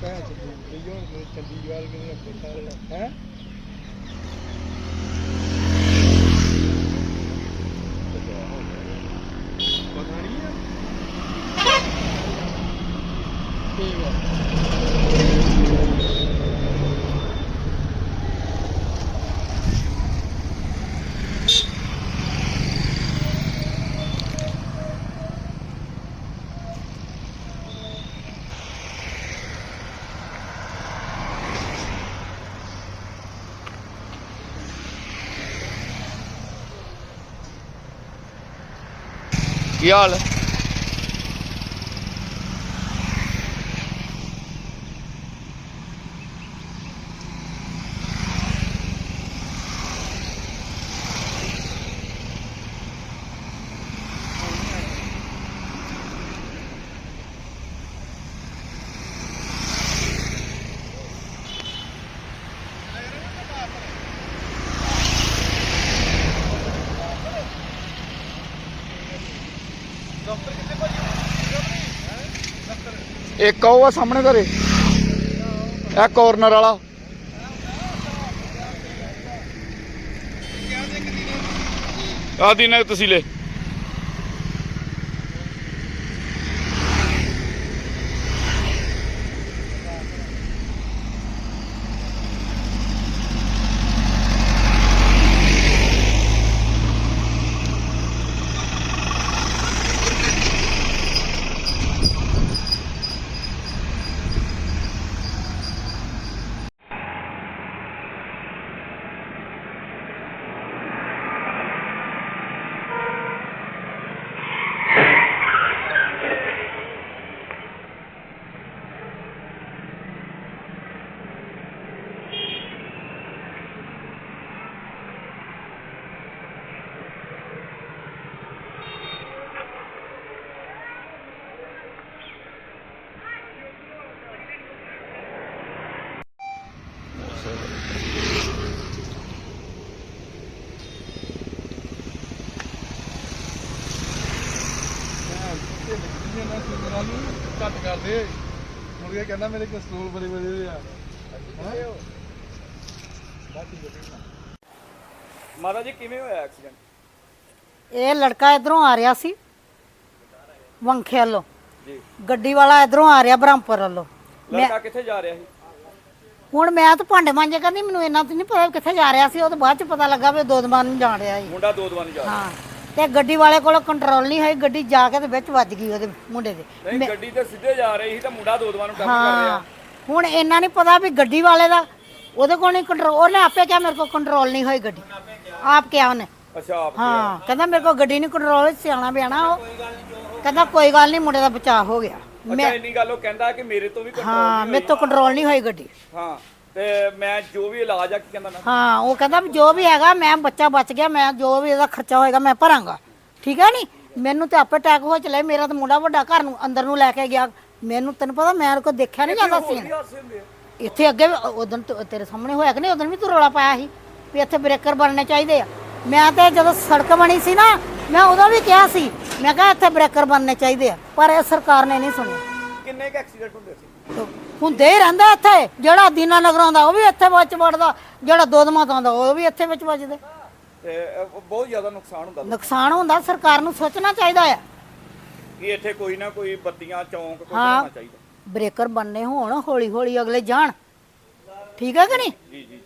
ਭੈਣ ਚ ਦੂਜੀ ਹੋ। ਗਈ ਚੰਡੀਗੜ੍ਹ ਕਿਹਨੇ ਆਪਣੇ ਸਾਰੇ ਹੈ ਪਤਾ ਨਹੀਂ ਆ ਠੀਕ ਆ ਕੀ ਹਾਲ ਹੈ ਇੱਕ ਉਹ ਆ ਸਾਹਮਣੇ ਘਰੇ। ਇਹ ਕੋਰਨਰ ਵਾਲਾ। ਆ ਦਿਨਾਂ ਤੁਸੀਂ ਘੱਟ ਕਰਦੇ ਮੁੜ ਕੇ ਕਹਿੰਦਾ ਮੇਰੇ ਕਸਤੂਲ ਬੜੇ ਬੜੇ ਆ ਹੈ ਮਾਤਾ ਜੀ ਕਿਵੇਂ ਹੋਇਆ ਐਕਸੀਡੈਂਟ ਇਹ ਲੜਕਾ ਇਧਰੋਂ ਆ ਰਿਹਾ ਸੀ ਵੰਖੇ ਵੱਲੋਂ। ਜੀ। ਗੱਡੀ ਵਾਲਾ ਇਧਰੋਂ ਆ ਰਿਹਾ ਬ੍ਰਹਮਪੁਰ ਵੱਲੋਂ। ਲੜਕਾ ਕਿੱਥੇ ਜਾ ਰਿਹਾ ਸੀ? ਹੁਣ ਮੈਂ ਤਾਂ ਭਾਂਡੇ ਮਾਂਜੇ ਕਰਦੀ ਮੈਨੂੰ ਇੰਨਾ ਤਾਂ ਨਹੀਂ ਪਤਾ ਵੀ ਕਿੱਥੇ ਜਾ ਰਿਹਾ ਸੀ ਉਹ ਤਾਂ ਬਾਅਦ ਚ ਪਤਾ ਲੱਗਾ ਵੀ ਦੋਦਮਾਨ ਨੂੰ ਜਾਣ ਰਿਹਾ ਸੀ। ਮੁੰਡਾ ਦੋ ਦਵਾਨ ਜਾ ਰਿਹਾ। ਹਾਂ ਤੇ ਗੱਡੀ ਵਾਲੇ ਕੋਲ ਕੰਟਰੋਲ ਨਹੀਂ ਹੋਈ ਗੱਡੀ ਜਾ ਕੇ ਤੇ ਵਿੱਚ ਵੱਜ ਗਈ ਉਹਦੇ ਮੁੰਡੇ ਦੇ। ਨਹੀਂ ਗੱਡੀ ਤੇ ਸਿੱਧੇ ਜਾ ਰਹੀ ਸੀ ਤਾਂ ਮੁੰਡਾ ਦੋ ਦਵਾਨ ਨੂੰ ਟੱਕਰ ਕਰ ਹਾਂ ਰਿਹਾ ਹੁਣ ਇੰਨਾ ਨਹੀਂ ਪਤਾ ਵੀ ਗੱਡੀ ਵਾਲੇ ਦਾ ਉਹਦੇ ਕੋਲ ਨਹੀਂ ਕੰਟਰੋਲ ਉਹਨੇ ਆਪੇ ਕਿਹਾ ਮੇਰੇ ਕੋਲ ਕੰਟਰੋਲ ਨਹੀਂ ਹੋਈ ਗੱਡੀ। ਆਪ ਕਿਹਾ ਉਹਨੇ। ਅੱਛਾ ਆਪ ਹਾਂ ਕਹਿੰਦਾ ਮੇਰੇ ਕੋਲ ਗੱਡੀ ਨਹੀਂ ਕੰਟਰੋਲ ਸਿਆਣਾ ਬਿਆਣਾ ਉਹ। ਕਹਿੰਦਾ ਕੋਈ ਗੱਲ ਨਹੀਂ ਮੁੰਡੇ ਦਾ ਬਚਾਅ ਹੋ ਗਿਆ। ਅੱਛਾ ਇੰਨੀ ਗੱਲ ਉਹ ਕਹਿੰਦਾ ਕਿ ਮੇਰੇ ਤੋਂ ਵੀ ਕੰਟਰੋਲ ਹਾਂ ਮੇਰੇ ਤੋਂ ਕੰਟਰੋਲ ਨਹੀਂ ਹੋਈ ਗੱਡੀ। ਹਾਂ ਤੇ ਮੈਂ ਜੋ ਵੀ ਇਲਾਜ ਆ ਕੀ ਕਹਿੰਦਾ ਮੈਂ? ਹਾਂ ਉਹ ਕਹਿੰਦਾ ਵੀ ਜੋ ਵੀ ਹੈਗਾ ਮੈਂ ਬੱਚਾ ਬਚ ਗਿਆ ਮੈਂ ਜੋ ਵੀ ਇਹਦਾ ਖਰਚਾ ਹੋਏਗਾ ਮੈਂ ਭਰਾਂਗਾ। ਠੀਕ ਹੈ ਨਹੀਂ ਮੈਨੂੰ ਤੇ ਆਪੇ ਅਟੈਕ ਹੋ ਚਲੇ ਮੇਰਾ ਤਾਂ ਮੁੰਡਾ ਵੱਡਾ ਘਰ ਨੂੰ ਅੰਦਰ ਨੂੰ ਲੈ ਕੇ ਗਿਆ। ਮੈਨੂੰ ਤੈਨੂੰ ਪਤਾ ਮੈਂ ਕੋ ਦੇਖਿਆ ਨਹੀਂ ਜਾਂਦਾ ਸੀ। ਹਾਦਸੇ ਹੁੰਦੇ ਆ। ਇੱਥੇ ਅੱਗੇ ਉਦੋਂ ਤੇਰੇ ਸਾਹਮਣੇ ਹੋਇਆ ਕਿ ਨਹੀਂ? ਉਦੋਂ ਵੀ ਤੂੰ ਰੌਲਾ ਪਾਇਆ ਸੀ ਵੀ ਇੱਥੇ ਬ੍ਰੇਕਰ ਬਣਨੇ ਚਾਹੀਦੇ ਆ। ਮੈਂ ਤੇ ਜਦੋਂ ਸੜਕ ਬਣੀ ਸੀ ਨਾ ਮੈਂ ਉਦੋਂ ਵੀ ਕਿਹਾ ਸੀ ਮੈਂ ਕਿਹਾ ਇੱਥੇ ਬ੍ਰੇਕਰ ਬਣਨੇ ਚਾਹੀਦੇ ਆ ਪਰ ਇਹ ਸਰਕਾਰ ਨੇ ਨਹੀਂ ਸੁਣਿਆ। ਕਿੰਨੇ ਕ ਐਕਸੀਡੈਂਟ ਹੁੰਦੇ ਸੀ? ਹੁੰਦੇ ਹੀ ਰਹਿੰਦਾ ਇੱਥੇ ਜਿਹੜਾ ਦੀਨਾ ਨਗਰ ਆਉਂਦਾ ਉਹ ਵੀ ਇੱਥੇ ਵਿੱਚ ਵੜਦਾ ਜਿਹੜਾ ਦੋਦਮਾ ਤੋਂ ਆਉਂਦਾ ਉਹ ਵੀ ਇੱਥੇ ਵਿੱਚ ਵੱਜਦੇ। ਤੇ ਅਹ, ਬਹੁਤ ਜ਼ਿਆਦਾ ਨੁਕਸਾਨ ਹੁੰਦਾ ਨੁਕਸਾਨ ਹੁੰਦਾ ਸਰਕਾਰ ਨੂੰ ਸੋਚਣਾ ਚਾਹੀਦਾ ਆ। ਕਿ ਇੱਥੇ ਕੋਈ ਨਾ ਕੋਈ ਬੱਤੀਆਂ ਚੌਂਕ ਕੋਈ ਹਾਂ। ਬਣਾਉਣਾ ਚਾਹੀਦਾ। ਬ੍ਰੇਕਰ ਬਣਨੇ ਹੋਣ ਹੌਲੀ ਹੌਲੀ ਅਗਲੇ ਜਾਣ। ਠੀਕ ਹੈ ਕਿ ਨਹੀਂ? ਜੀ ਜੀ।